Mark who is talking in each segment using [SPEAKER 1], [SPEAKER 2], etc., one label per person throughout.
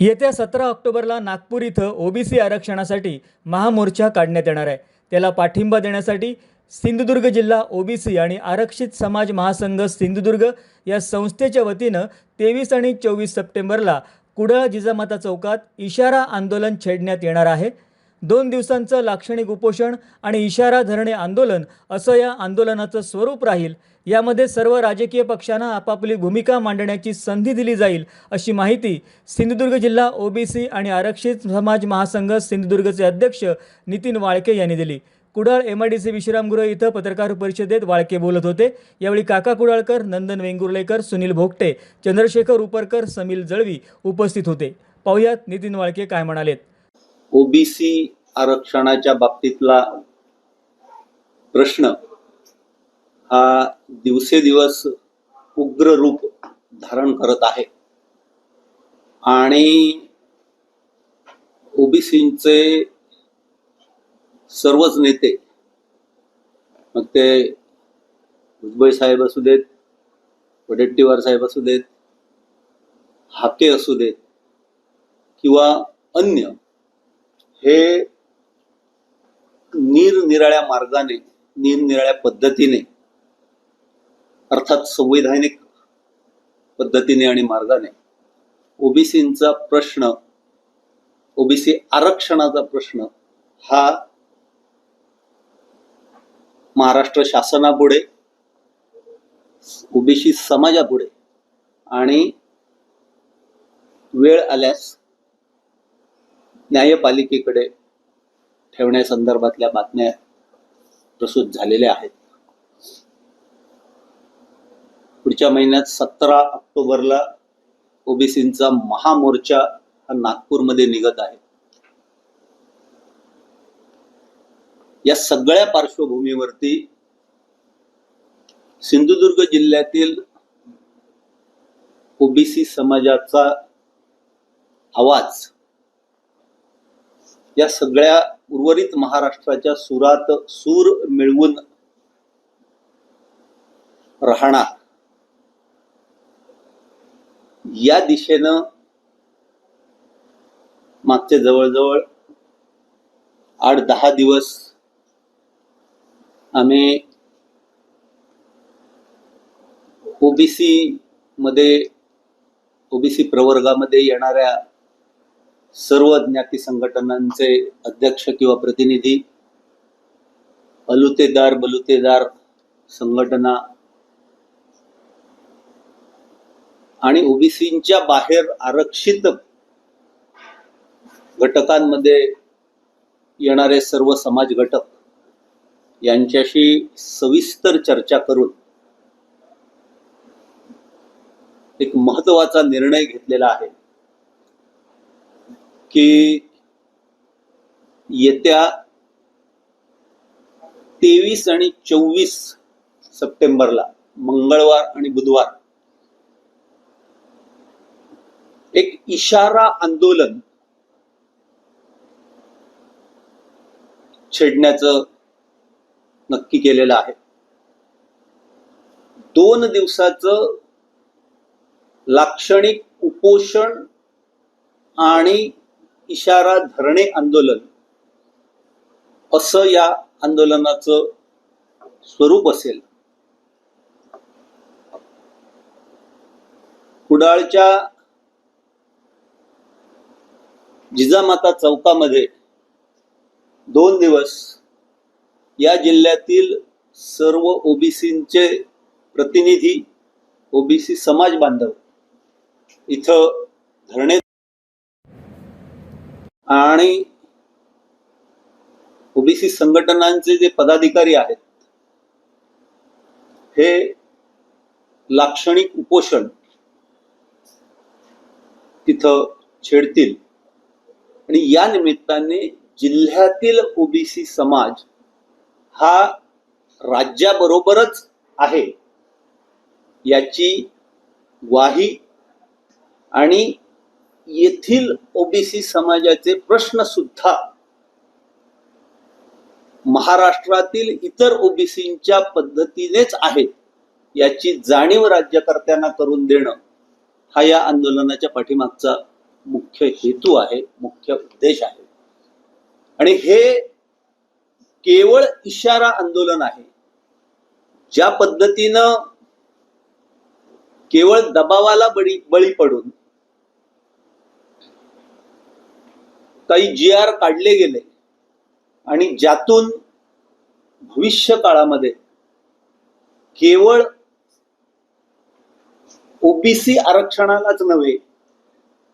[SPEAKER 1] येत्या सतरा ऑक्टोबरला नागपूर इथं ओबीसी आरक्षणासाठी महामोर्चा काढण्यात येणार आहे. त्याला पाठिंबा देण्यासाठी सिंधुदुर्ग जिल्हा ओबीसी आणि आरक्षित समाज महासंघ सिंधुदुर्ग या संस्थेच्या वतीनं तेवीस आणि चोवीस सप्टेंबरला कुडाळ जिजामाता चौकात इशारा आंदोलन छेडण्यात येणार आहे. दोन दिवसांचं लाक्षणिक उपोषण आणि इशारा धरणे आंदोलन असं या आंदोलनाचं स्वरूप राहील. यामध्ये सर्व राजकीय पक्षांना आपापली भूमिका मांडण्याची संधी दिली जाईल अशी माहिती सिंधुदुर्ग जिल्हा ओबीसी आणि आरक्षित समाज महासंघ सिंधुदुर्गचे अध्यक्ष नितीन वाळके यांनी दिली. Kudal M I D C विश्रामगृह इथं पत्रकार परिषदेत वाळके बोलत होते. यावेळी काका कुडाळकर नंदन वेंगुर्लेकर सुनील भोगटे चंद्रशेखर उपरकर समील जळवी उपस्थित होते. पाहुयात नितीन वाळके काय म्हणालेत.
[SPEAKER 2] ओबीसी आरक्षणाच्या बाबतीतला प्रश्न हा दिवसेदिवस उग्र रूप धारण करत आहे. आणि ओबीसीचे सर्वच नेते मग ते भुजबळ साहेब असू देत वडेट्टीवार साहेब असू देत हाके असू देत किंवा अन्य हे निरनिराळ्या मार्गाने निरनिराळ्या पद्धतीने अर्थात संवैधानिक पद्धतीने आणि मार्गाने ओबीसींचा प्रश्न ओबीसी आरक्षणाचा प्रश्न हा महाराष्ट्र शासनापुढे ओबीसी समाजापुढे आणि वेळ आल्यास न्यायपालिकेकडे ठेवण्यासंदर्भातल्या बातम्या प्रसूत झालेल्या आहेत. पुढच्या महिन्यात सतरा ऑक्टोबरला ओबीसींचा महामोर्चा हा नागपूरमध्ये निघत आहे. या सगळ्या पार्श्वभूमीवरती सिंधुदुर्ग जिल्ह्यातील ओबीसी समाजाचा आवाज या सगळ्या उर्वरित महाराष्ट्राच्या सुरात सूर मिळवून राहणार. या दिशेनं मागचे जवळजवळ आठ दहा दिवस आम्ही ओबीसी मध्ये ओबीसी प्रवर्गामध्ये येणाऱ्या सर्व ज्ञाती संघटनांचे अध्यक्ष किंवा प्रतिनिधी अलुतेदार बलुतेदार संघटना आणि ओबीसींच्या बाहेर आरक्षित घटकांमध्ये येणारे सर्व समाज घटक यांच्याशी सविस्तर चर्चा करून एक महत्त्वाचा निर्णय घेतलेला आहे की येत्या तेवीस आणि चोवीस सप्टेंबरला मंगळवार आणि बुधवार एक इशारा आंदोलन छेडण्याचं नक्की केलेलं आहे. दोन दिवसाचं लाक्षणिक उपोषण आणि इशारा धरणे आंदोलन असं या आंदोलनाचं स्वरूप असेल. कुडाळच्या जिजामाता चौकामध्ये दोन दिवस या जिल्ह्यातील सर्व ओबीसींचे प्रतिनिधी ओबीसी समाज बांधव इथं धरणे आणि ओबीसी संघटनांचे जे पदाधिकारी आहेत हे लाक्षणिक उपोषण तिथं छेडतील. आणि या निमित्ताने जिल्ह्यातील ओबीसी समाज हा राज्याबरोबरच आहे याची ग्वाही आणि येथील ओबीसी समाजाचे प्रश्न सुद्धा महाराष्ट्रातील इतर ओबीसींच्या पद्धतीनेच आहेत याची जाणीव राज्यकर्त्यांना करून देणं हा या आंदोलनाच्या पाठीमागचा मुख्य हेतू आहे मुख्य उद्देश आहे. आणि हे केवळ इशारा आंदोलन आहे. ज्या पद्धतीनं केवळ दबावाला बळी बळी पडून काही जी आर काढले गेले आणि ज्यातून भविष्य काळामध्ये केवळ ओबीसी आरक्षणालाच नव्हे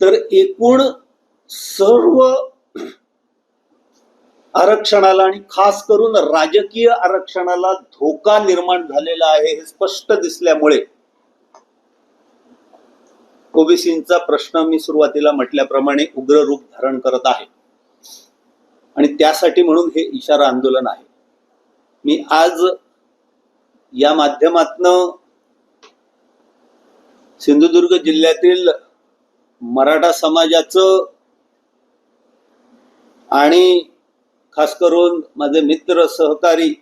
[SPEAKER 2] तर एकूण सर्व आरक्षणाला आणि खास करून राजकीय आरक्षणाला धोका निर्माण झालेला आहे हे स्पष्ट दिसल्यामुळे. ओबीसींचा प्रश्न मी सुरुवातीला म्हटल्याप्रमाणे उग्र रूप धारण करत आहे. आणि त्यासाठी म्हणून हे इशारा आंदोलन आहे. मी आज या माध्यमातन सिंधुदुर्ग जिल्ह्यातील मराठा समाजाचं आणि खास करून माझे मित्र सहकारी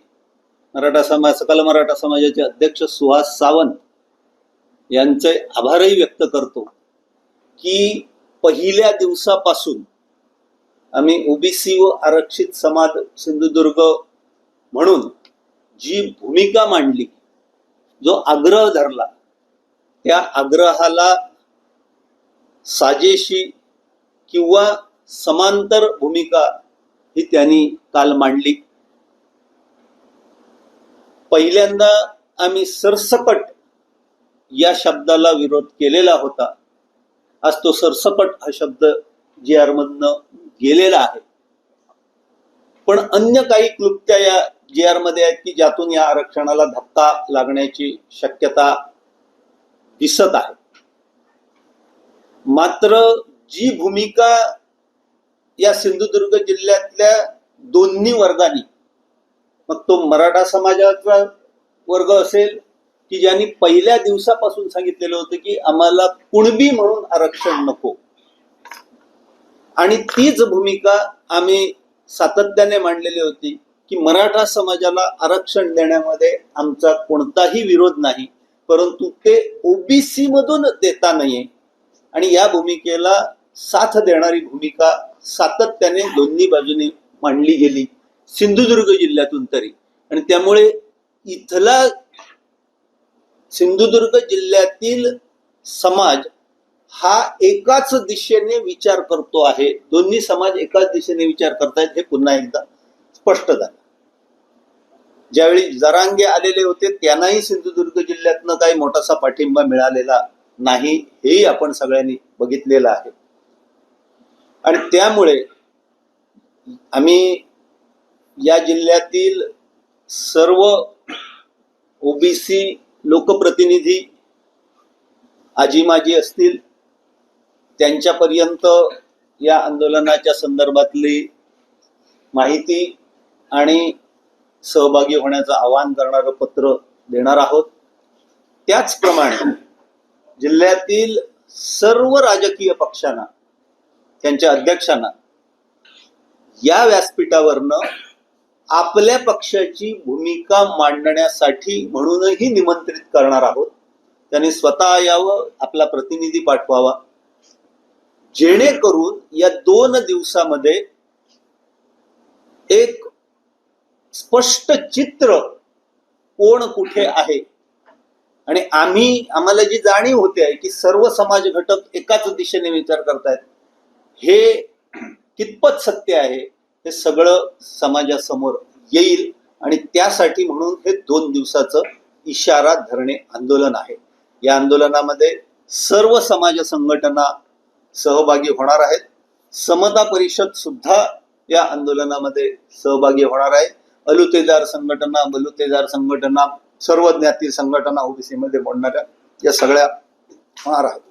[SPEAKER 2] मराठा समाज सकल मराठा समाजाचे अध्यक्ष सुहास सावंत यांचे आभारही व्यक्त करतो की पहिल्या दिवसापासून आम्ही ओबीसी व आरक्षित समाज सिंधुदुर्ग म्हणून जी भूमिका मांडली जो आग्रह धरला त्या आग्रहाला साजेशी किंवा समांतर भूमिका ही त्यांनी काल मांडली. पहिल्यांदा आम्ही सरसकट या शब्दाला विरोध केलेला होता. आज तो सरसकट हा शब्द जी आर मधनं गेलेला आहे. पण अन्य काही क्लुप्त्या या जी आरमध्ये आहेत की ज्यातून या आरक्षणाला धक्का लागण्याची शक्यता दिसत आहे. मात्र जी भूमिका या सिंधुदुर्ग जिल्ह्यातल्या दोन्ही वर्गांनी मग तो मराठा समाजाचा वर्ग असेल की ज्यांनी पहिल्या दिवसापासून सांगितलेलं होतं की आम्हाला कुणबी म्हणून आरक्षण नको. आणि तीच भूमिका आम्ही सातत्याने मांडलेली होती की मराठा समाजाला आरक्षण देण्यामध्ये आमचा कोणताही विरोध नाही परंतु ते ओबीसी मधून देता नाहीये. आणि या भूमिकेला साथ देणारी भूमिका सातत्याने दोन्ही बाजूने मांडली गेली सिंधुदुर्ग जिल्ह्यातून तरी. आणि त्यामुळे इथला सिंधुदुर्ग जिल्ह्यातील समाज हा एकाच दिशेने विचार करतो आहे. दोन्ही समाज एकाच दिशेने विचार करतायत हे पुन्हा एकदा स्पष्ट झालं. ज्यावेळी जरांगे आलेले होते त्यांनाही सिंधुदुर्ग जिल्ह्यातनं काही मोठासा पाठिंबा मिळालेला नाही हेही आपण सगळ्यांनी बघितलेलं आहे. आणि त्यामुळे आम्ही या जिल्ह्यातील सर्व ओबीसी लोकप्रतिनिधी आजी माजी असतील त्यांच्यापर्यंत या आंदोलनाच्या संदर्भातली माहिती आणि सहभागी होण्याचं आवाहन करणारं पत्र देणार आहोत. त्याचप्रमाणे जिल्ह्यातील सर्व राजकीय पक्षांना त्यांच्या अध्यक्षांना या व्यासपीठावरनं आपल्या पक्षाची भूमिका मांडण्यासाठी म्हणूनही निमंत्रित करणार आहोत. त्यांनी स्वतः यावं आपला प्रतिनिधी पाठवावा. जेणेकरून या दोन दिवसामध्ये एक स्पष्ट चित्र कोण कुठे आहे आणि आम्ही आम्हाला जी जाणीव होते आहे की सर्व समाज घटक एकाच दिशेने विचार करतायत हे कितपत सत्य आहे हे सगळं समाजासमोर येईल आणि त्यासाठी म्हणून हे दोन दिवसाचं इशारा धरणे आंदोलन आहे. या आंदोलनामध्ये सर्व समाज संघटना सहभागी होणार आहेत. समता परिषद सुद्धा या आंदोलनामध्ये सहभागी होणार आहे. अलुतेदार संघटना बलुतेदार संघटना सर्व ज्ञातील संघटना ओबीसी मध्ये मोडणाऱ्या या सगळ्या होणार आहेत